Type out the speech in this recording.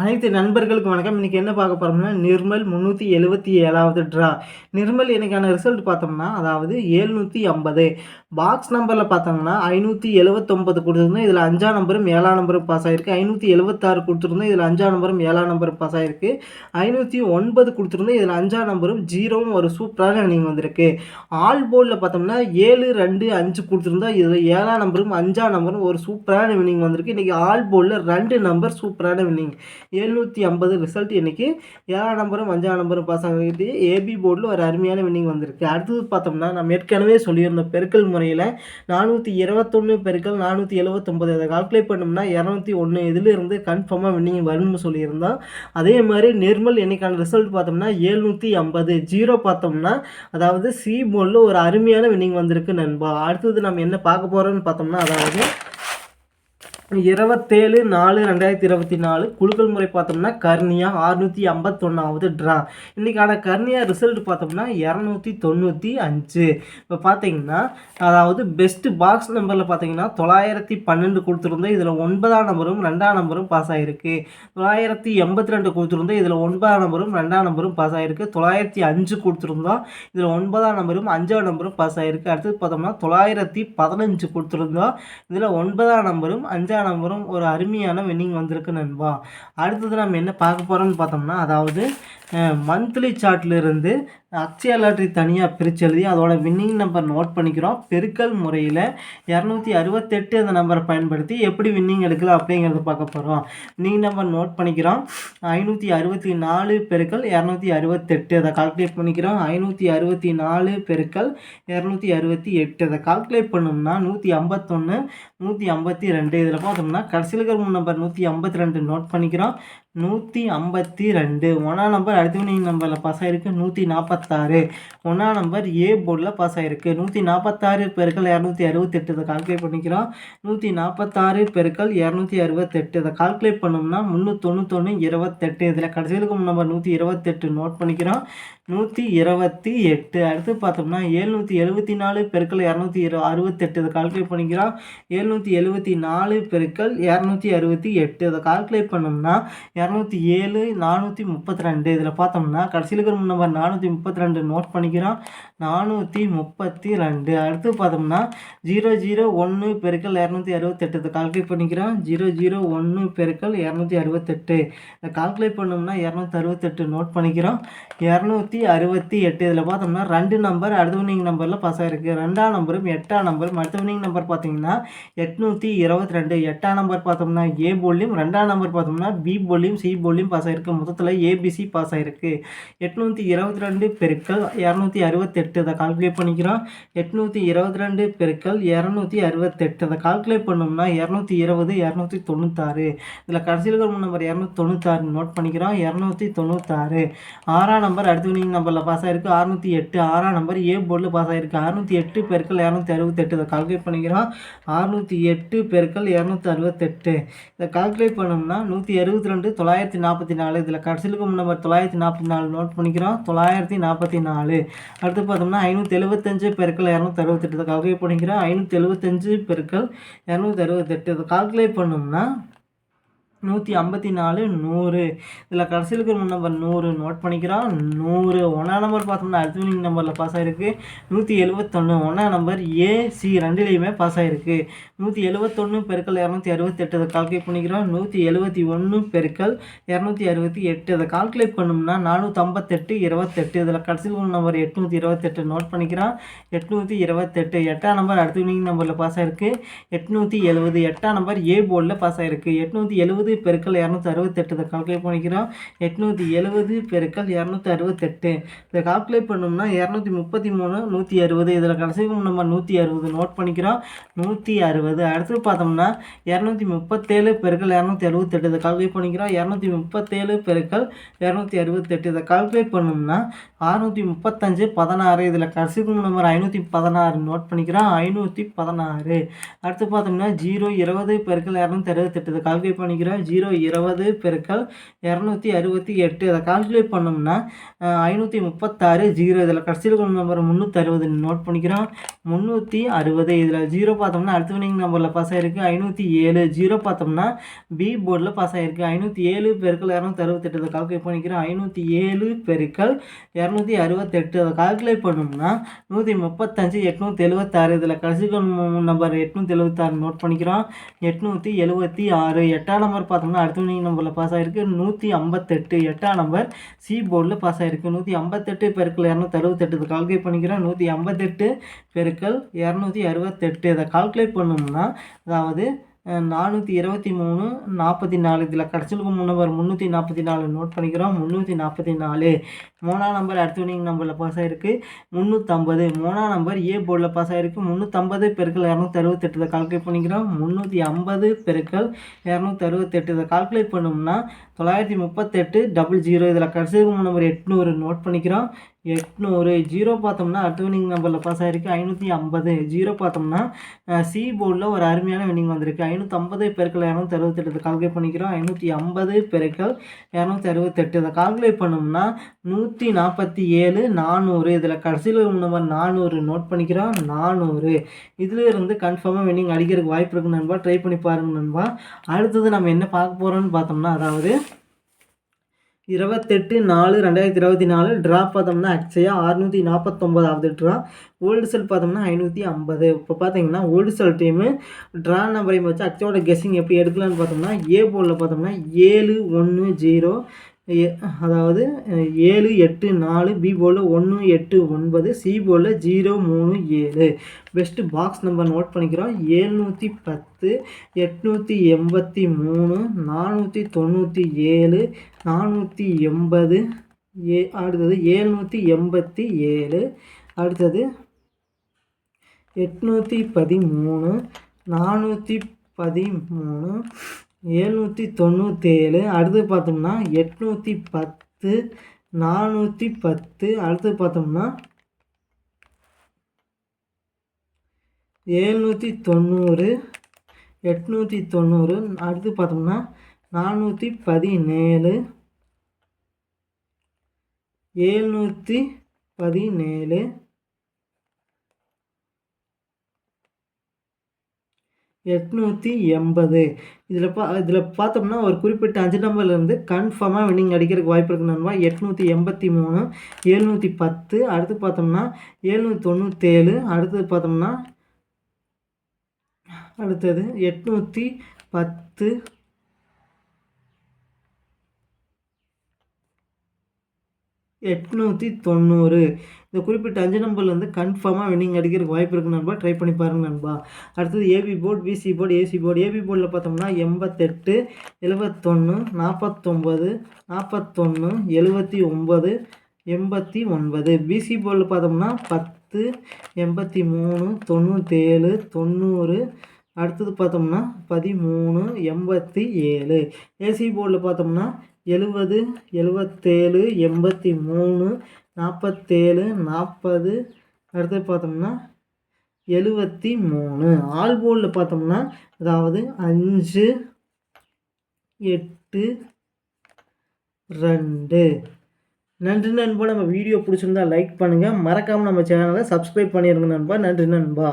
அனைத்து நண்பர்களுக்கு வணக்கம். இன்றைக்கி என்ன பார்க்க போகிறோம்னா நிர்மல் முந்நூற்றி எழுபத்தி ஏழாவது ட்ரா நிர்மல் இன்னைக்கான ரிசல்ட் பார்த்தோம்னா அதாவது ஏழ்நூற்றி ஐம்பது. பாக்ஸ் நம்பரில் பார்த்தோம்னா ஐநூற்றி எழுபத்தொம்பது கொடுத்துருந்தோம். இதில் அஞ்சாம் நம்பரும் ஏழாம் நம்பரும் பாஸ் ஆகிருக்கு ஐநூற்றி எழுபத்தாறு கொடுத்துருந்தோம். இதில் அஞ்சாம் நம்பரும் ஏழாம் நம்பரும் பாஸ் ஆகிருக்கு ஐநூற்றி ஒன்பது கொடுத்துருந்தோம். இதில் அஞ்சாம் நம்பரும் ஜீரோவும் ஒரு சூப்பரான நீங்கள் வந்திருக்கு. ஆல் போர்டில் பார்த்தோம்னா ஏழு ரெண்டு அஞ்சு கொடுத்துருந்தோம். இதில் ஏழாம் நம்பரும் அஞ்சாம் நம்பரும் ஒரு சூப்பரான வினிங் வந்திருக்கு. இன்றைக்கி ஆல் போர்டில் ரெண்டு நம்பர் சூப்பரான வினிங் எழுநூற்றி ஐம்பது ரிசல்ட் இன்றைக்கி ஏழாம் நம்பரும் அஞ்சாம் நம்பரும் பாஸ் ஆகிட்டு ஏபி போர்டில் ஒரு அருமையான வின்னிங் வந்திருக்கு. அடுத்தது பார்த்தோம்னா நம்ம ஏற்கனவே சொல்லியிருந்த பெருக்கல் முறையில் நானூற்றி இருபத்தொன்று பெருக்கல் நானூற்றி எழுபத்தொம்பது அதை கால்குலேட் பண்ணோம்னா இரநூத்தி ஒன்று இதிலிருந்து கன்ஃபார்மாக வின்னிங் வரும்னு சொல்லியிருந்தோம். அதே மாதிரி நிர்மல் என்னைக்கான ரிசல்ட் பார்த்தோம்னா ஏழ்நூற்றி ஐம்பது. ஜீரோ பார்த்தோம்னா அதாவது சி போர்டில் ஒரு அருமையான வின்னிங் வந்திருக்கு நண்பா. அடுத்தது நம்ம என்ன பார்க்க போகிறோம்னு பார்த்தோம்னா அதாவது இருபத்தேழு நாலு ரெண்டாயிரத்தி இருபத்தி நாலு குழுக்கள் முறை பார்த்தோம்னா கர்னியா அறுநூற்றி ஐம்பத்தொன்னாவது ட்ரா இன்றைக்கான கர்னியா ரிசல்ட் பார்த்தோம்னா இரநூத்தி தொண்ணூற்றி அஞ்சு. இப்போ பார்த்தீங்கன்னா அதாவது பெஸ்ட்டு பாக்ஸ் நம்பரில் பார்த்தீங்கன்னா தொள்ளாயிரத்தி பன்னெண்டு கொடுத்துருந்தோம். இதில் ஒன்பதாம் நம்பரும் ரெண்டாம் நம்பரும் பாஸ் ஆகிருக்கு தொள்ளாயிரத்தி எண்பத்தி ரெண்டு கொடுத்துருந்தோம். இதில் ஒன்பதாம் நம்பரும் ரெண்டாம் நம்பரும் பாஸ் ஆகிருக்கு தொள்ளாயிரத்தி அஞ்சு கொடுத்துருந்தோம். இதில் ஒன்பதாம் நம்பரும் அஞ்சாம் நம்பரும் பாஸ் ஆகிருக்கு அடுத்தது பார்த்தோம்னா தொள்ளாயிரத்தி பதினஞ்சு கொடுத்துருந்தோம். இதில் ஒன்பதாம் நம்பரும் அஞ்சாம் நம்பரும் ஒரு அருமையான வின்னிங் வந்திருக்கு நண்பா. அடுத்தது நம்ம என்ன பார்க்க போகிறோம்னு பார்த்தோம்னா அதாவது மந்த்லி சார்ட்லேருந்து அக்ஷயா லாட்ரி தனியாக பிரித்து எழுதி அதோட வின்னிங் நம்பர் நோட் பண்ணிக்கிறோம். பெருக்கல் முறையில் இரநூத்தி அறுபத்தெட்டு அந்த நம்பரை பயன்படுத்தி எப்படி வின்னிங் எடுக்கலாம் அப்படிங்கிறத பார்க்க போகிறோம் வின்னிங் நம்பர் நோட் பண்ணிக்கிறோம். ஐநூற்றி அறுபத்தி நாலு பெருக்கல் இரநூத்தி அறுபத்தெட்டு அதை கால்குலேட் பண்ணிக்கிறோம். ஐநூற்றி அறுபத்தி நாலு பெருக்கல் இரநூத்தி அறுபத்தி எட்டு அதை கால்குலேட் பண்ணோம்னா நூற்றி ஐம்பத்தொன்று நூற்றி ஐம்பத்தி ரெண்டு இதில் பார்த்தோம்னா கடைசியில் இருக்கிற நம்பர் நூற்றி ஐம்பத்தி ரெண்டு நோட் பண்ணிக்கிறோம். நூற்றி ஐம்பத்தி ரெண்டு. ஒன்றாம் நம்பர் அடுத்த நம்பரில் பாஸ் ஆகிருக்கு நூற்றி நாற்பத்தாறு ஒன்றாம் நம்பர் ஏ போர்டில் பாஸ் ஆகிருக்கு நூற்றி நாற்பத்தாறு பெருக்கள் இரநூத்தி அறுபத்தெட்டு. இதை கால்குலேட் பண்ணிக்கிறோம். நூற்றி நாற்பத்தாறு பெருக்கள் இரநூத்தி அறுபத்தெட்டு. இதை கால்குலேட் பண்ணோம்னா முந்நூற்றொண்ணூத்தொன்று இருபத்தெட்டு. இதில் கடைசியில் இருக்கும் நம்பர் நூற்றி இருபத்தெட்டு நோட் பண்ணிக்கிறோம். நூற்றி இருபத்தி எட்டு. அடுத்து பார்த்தோம்னா ஏழ்நூற்றி எழுபத்தி நாலு பெருக்கள் இரநூத்தி இரு அறுபத்தெட்டு. இதை கால்குலேட் பண்ணிக்கிறோம். ஏழ்நூற்றி எழுபத்தி நாலு பெருக்கள் இரநூத்தி அறுபத்தி எட்டு. இதை கால்குலேட் பண்ணோம்னா இரநூத்தி ஏழு நானூற்றி முப்பத்தி ரெண்டு. இதில் பார்த்தோம்னா கடைசியில் இருக்கிற நம்பர் நானூற்றி முப்பத்தி ரெண்டு நோட் பண்ணிக்கிறோம். நானூற்றி முப்பத்தி ரெண்டு. அடுத்து பார்த்தோம்னா ஜீரோ ஜீரோ ஒன்று பெருக்கள் இரநூத்தி அறுபத்தெட்டு. இதை கால்குலேட் பண்ணிக்கிறோம். ஜீரோ ஜீரோ ஒன்று பெருக்கள் இரநூத்தி அறுபத்தெட்டு. இதை கால்குலேட் பண்ணோம்னா இரநூத்தி அறுபத்தெட்டு நோட் பண்ணிக்கிறோம். இரநூத்தி அறுபத்தி எட்டு. இதில் பார்த்தோம்னா ரெண்டு நம்பர் அடுத்த வினிங் நம்பரில் பாஸ் ஆகிருக்கு ரெண்டாம் நம்பரும் எட்டாம் நம்பரும் அடுத்த வினிங் நம்பர் பார்த்தீங்கன்னா எட்நூற்றி இருபத்தி ரெண்டு. எட்டாம் நம்பர் பார்த்தோம்னா ஏ போலியும் ரெண்டாம் நம்பர் பார்த்தோம்னா பி போலியும் சி போர்ட்லேயும் பாஸ் ஆகிருக்கு மொத்தத்தில் ஏபிசி பாஸ் ஆகிருக்கு எட்நூற்றி இருபத்தி ரெண்டு பெருக்கள் இரநூத்தி அறுபத்தெட்டு. அதை கால்குலேட் பண்ணிக்கிறோம். எட்நூற்றி இருபத்தி ரெண்டு பெருக்கள் இரநூத்தி அறுபத்தெட்டு. அதை கால்குலேட் பண்ணோம்னா இரநூத்தி இருபது இரநூத்தி தொண்ணூத்தாறு. இதில் கடைசியில் இருக்கிற நம்பர் இரநூத்தி தொண்ணூத்தாறு நோட் பண்ணிக்கிறோம். இரநூத்தி தொண்ணூத்தாறு. ஆறாம் நம்பர் அடுத்த வினிங் நம்பரில் பாஸ் ஆகிருக்கு அறுநூற்றி எட்டு. ஆறாம் நம்பர் ஏ போர்டில் பாஸ் ஆகிருக்கு அறுநூற்றி எட்டு பெருக்கள் இரநூத்தி அறுபத்தெட்டு. இதை கால்குலேட் பண்ணிக்கிறோம். அறுநூற்றி எட்டு பெருக்கள் இரநூத்தி அறுபத்தெட்டு. இதை கால்குலேட் பண்ணோம்னா நூற்றி அறுபத்தி ரெண்டு தொள்ளாயிரத்தி நாற்பத்தி நாலு. இதில் கடைசிலுக்கும் நம்பர் தொள்ளாயிரத்தி நாற்பத்தி நாலு நோட் பண்ணிக்கிறோம். தொள்ளாயிரத்தி நாற்பத்தி நாலு. அடுத்து பார்த்தோம்னா ஐநூற்றி எழுபத்தஞ்சு பெருக்கள் இரநூத்தி அறுபத்தெட்டு. கால்குலேட் பண்ணிக்கிறோம். ஐநூற்றி எழுபத்தஞ்சு பெருக்கள் இரநூத்தி அறுபத்தெட்டு. இதை கால்குலேட் பண்ணோம்னா நூற்றி ஐம்பத்தி நாலு நூறு. இதில் கடைசியில் இருக்கிற நம்பர் நூறு. நோட் பண்ணிக்கிறோம். நூறு. ஒன்றாம் நம்பர் பார்த்தோம்னா அடுத்த வினிங் நம்பரில் பாஸ் ஆகிருக்கு நூற்றி எழுபத்தொன்று ஒன்றாம் நம்பர் ஏ சி ரெண்டுலேயுமே பாஸ் ஆகிருக்கு நூற்றி எழுபத்தொன்று பெருக்கள் இரநூத்தி அறுபத்தெட்டு. அதை கால்குலேட் பண்ணிக்கிறோம். நூற்றி எழுபத்தி ஒன்று பெருக்கள் இரநூத்தி அறுபத்தி எட்டு. அதை கால்குலேட் பண்ணோம்னா நானூற்றம்பத்தெட்டு இருபத்தெட்டு. இதில் கடைசியில் உள்ள நம்பர் எட்நூற்றி இருபத்தெட்டு. நோட் பண்ணிக்கிறோம். எட்நூற்றி இருபத்தெட்டு. எட்டாம் நம்பர் அடுத்த வினிங் நம்பரில் பாஸ் ஆகிருக்கு எட்நூற்றி எழுபது எட்டாம் நம்பர் ஏ போர்டில் பாஸ் ஆகிருக்கு எட்நூற்றி எழுபது பெருக்கள் இரநூத்தி அறுபத்தெட்டு இதை கால்குலேட் பண்ணிக்கிறோம். எட்நூற்றி எழுபது பெருக்கள் இரநூத்தி அறுபத்தெட்டு இதை கால்குலேட் பண்ணோம்னா இரநூத்தி முப்பத்தி மூணு நூற்றி அறுபது. இதில் கடைசி நம்ம நூற்றி அறுபது. நோட் பண்ணிக்கிறோம். நூற்றி அறுபது. அடுத்து பார்த்தோம்னா இரநூத்தி முப்பத்தேழு பெருக்கள் இரநூத்தி அறுபத்தெட்டு இதை கால்குலேட் பண்ணிக்கிறோம். இரநூத்தி முப்பத்தேழு பெருக்கள் இரநூத்தி அறுபத்தெட்டு. இதை கால்குலேட் பண்ணோம்னா அறுநூற்றி முப்பத்தஞ்சு பதினாறு. இதில் கடைசி நம்பர் ஐநூற்றி பதினாறு. நோட் பண்ணிக்கிறோம். ஐநூற்றி பதினாறு. அடுத்து பார்த்தோம்னா ஜீரோ இருபது பெருக்கள் இரநூத்தி அறுபத்தெட்டு இதை கால்குலேட் பண்ணிக்கிறோம். ஜீரோ இருபது பெருக்கள் இரநூத்தி அறுபத்தி எட்டு அதை கால்குலேட் பண்ணோம்னா ஐநூற்றி முப்பத்தாறு ஜீரோ இதில் கடைசியில் கொண்ட நம்பர் முந்நூற்றி அறுபது நோட் பண்ணிக்கிறோம் முந்நூற்றி அறுபது இதில் ஜீரோ பார்த்தோம்னா அடுத்த வினிங் நம்பரில் பாஸ் ஆகிருக்கு ஐநூற்றி ஏழு ஜீரோ பார்த்தோம்னா பி போர்டில் பாஸ் ஆகிருக்கு ஐநூற்றி ஏழு பெருக்கள் இரநூத்தி அறுபத்தெட்டு அதை கால்குலேட் பண்ணிக்கிறோம் ஐநூற்றி ஏழு பெருக்கள் இரநூத்தி அறுபத்தெட்டு அதை கால்குலேட் பண்ணோம்னா நூற்றி முப்பத்தஞ்சு எட்நூற்றி எழுபத்தாறு இதில் கடைசி நம்பர் எட்நூற்றி எழுபத்தாறு நோட் பண்ணிக்கிறோம் எட்நூற்றி எழுபத்தி ஆறு எட்டாம் நம்பர் பார்த்தோம்னா அடுத்த நம்பரில் பாஸ் ஆகிருக்கு நூற்றி ஐம்பத்தெட்டு எட்டாம் நம்பர் சி போர்டில் பாஸ் ஆகிருக்கு நூற்றி ஐம்பத்தெட்டு பெருக்கள் இரநூத்தி அறுபத்தெட்டு கால்குலேட் பண்ணிக்கிறோம் நூற்றி ஐம்பத்தெட்டு பெருக்கள் இரநூத்தி அறுபத்தெட்டு. இதை கால்குலேட் பண்ணோம்னா அதாவது நானூற்றி இருபத்தி மூணு நாற்பத்தி நாலு. இதில் கடைசிலுக்கு முன்னவர் முந்நூற்றி நாற்பத்தி நாலு நோட் பண்ணிக்கிறோம். முந்நூற்றி நாற்பத்தி நாலு. மூணாம் நம்பர் அடுத்தவனிங் நம்பரில் பாஸ் ஆகிருக்கு முந்நூற்றம்பது மூணாம் நம்பர் ஏ போர்டில் பாஸ் ஆகிருக்கு முந்நூற்றம்பது பெருக்கள் இரநூத்தி அறுபத்தெட்டு கால்குலேட் பண்ணிக்கிறோம். முந்நூற்றி ஐம்பது பெருக்கள் இரநூத்தி அறுபத்தெட்டு இதை கால்குலேட் பண்ணோம்னா தொள்ளாயிரத்தி முப்பத்தெட்டு டபுள் ஜீரோ இதில் கடைசிக்கு நம்பர் எட்நூறு நோட் பண்ணிக்கிறோம். எட்நூறு. ஜீரோ பார்த்தோம்னா அடுத்த வினிங் நம்பரில் பாஸ் ஆகிருக்கு ஐநூற்றி ஐம்பது. ஜீரோ பார்த்தோம்னா சி போர்டில் ஒரு அருமையான வினிங் வந்திருக்கு. ஐநூற்றம்பது பெருக்கள் இரநூத்தி அறுபத்தெட்டு. இதை கால்குலேட் பண்ணிக்கிறோம். ஐநூற்றி ஐம்பது பெருக்கள் இரநூத்தி அறுபத்தெட்டு. இதை கால்குலேட் பண்ணோம்னா நூற்றி நாற்பத்தி ஏழு நானூறு. இதில் கடைசியில் நம்பர் நானூறு. நோட் பண்ணிக்கிறோம். நானூறு. இதிலிருந்து கன்ஃபார்மாக வினிங் அடிக்கிறதுக்கு வாய்ப்பு இருக்குது நண்பா. ட்ரை பண்ணி பாருங்க நண்பா. அடுத்தது நம்ம என்ன பார்க்க போகிறோம்னு பார்த்தோம்னா அதாவது இருபத்தெட்டு நாலு ரெண்டாயிரத்தி இருபத்தி நாலு. ட்ரா பார்த்தோம்னா அக்ஷயா அறுநூற்றி நாற்பத்தொம்பதாவது ட்ரா ஓல்டு செல் பார்த்தோம்னா ஐநூற்றி ஐம்பது. இப்போ பார்த்தீங்கன்னா ஓல்டு செல் டீமு ட்ரா நம்பரையும் வச்சு அக்ஷயோட கெஸ்ஸிங் எப்படி எடுக்கலான்னு பார்த்தோம்னா ஏ போலில் பார்த்தோம்னா ஏழு ஒன்று ஜீரோ. அதாவது ஏழு எட்டு நாலு பி போல் ஒன்று எட்டு ஒன்பது சி போல் ஜீரோ மூணு ஏழு. பெஸ்ட்டு பாக்ஸ் நம்பர் நோட் பண்ணிக்கிறோம். ஏழ்நூற்றி பத்து எட்நூற்றி எண்பத்தி மூணு நானூற்றி தொண்ணூற்றி ஏழு நானூற்றி எண்பது ஏ அடுத்தது ஏழ்நூற்றி எண்பத்தி ஏழு அடுத்தது எட்நூற்றி பதிமூணு நானூற்றி பதிமூணு எழுநூற்றி தொண்ணூற்றேழு அடுத்து பார்த்தோம்னா எட்நூற்றி பத்து. நானூற்றி பத்து. அடுத்து பார்த்தோம்னா ஏழ்நூற்றி தொண்ணூறு. எட்நூற்றி தொண்ணூறு. அடுத்து பார்த்தோம்னா நானூற்றி பதினேழு. ஏழ்நூற்றி பதினேழு. எட்நூற்றி எண்பது. இதில் பா இதில் பார்த்தோம்னா ஒரு குறிப்பிட்ட அஞ்சு நம்பர்லேருந்து கன்ஃபார்மாக வின்னிங் அடிக்கிறதுக்கு வாய்ப்பு இருக்குன்னு நண்பா. எட்நூற்றி எண்பத்தி மூணு எழுநூற்றி பத்து. அடுத்து பார்த்தோம்னா எழுநூற்றி தொண்ணூற்றேழு அடுத்தது பார்த்தோம்னா அடுத்தது எட்நூற்றி பத்து. எட்நூற்றி தொண்ணூறு. இந்த குறிப்பிட்ட அஞ்சு நம்பர்லேருந்து கன்ஃபார்மாக வின்னிங் அடிக்கிறதுக்கு வாய்ப்பு இருக்குது நண்பா. ட்ரை பண்ணி பாருங்கள் நண்பா. அடுத்தது AB board PC board AC board AB போர்டில் பார்த்தோம்னா எண்பத்தெட்டு எழுபத்தொன்று நாற்பத்தொம்பது நாற்பத்தொன்று எழுபத்தி ஒம்பது எண்பத்தி ஒன்பது. பிசி போர்டில் பார்த்தோம்னா பத்து எண்பத்தி மூணு தொண்ணூற்றேழு தொண்ணூறு. அடுத்தது பார்த்தோம்னா பதிமூணு எண்பத்தி ஏழு. ஏசி போர்டில் பார்த்தோம்னா எழுபது எழுபத்தேழு எண்பத்தி மூணு நாற்பத்தேழு நாற்பது அடுத்து பார்த்தோம்னா எழுபத்தி மூணு. ஆல் போலில் பார்த்தோம்னா அதாவது அஞ்சு எட்டு ரெண்டு. நன்றி நண்பா. நம்ம வீடியோ பிடிச்சிருந்தா லைக் பண்ணுங்கள் மறக்காமல் நம்ம சேனலை சப்ஸ்கிரைப் பண்ணிடுங்க நண்பா. நன்றி நண்பா.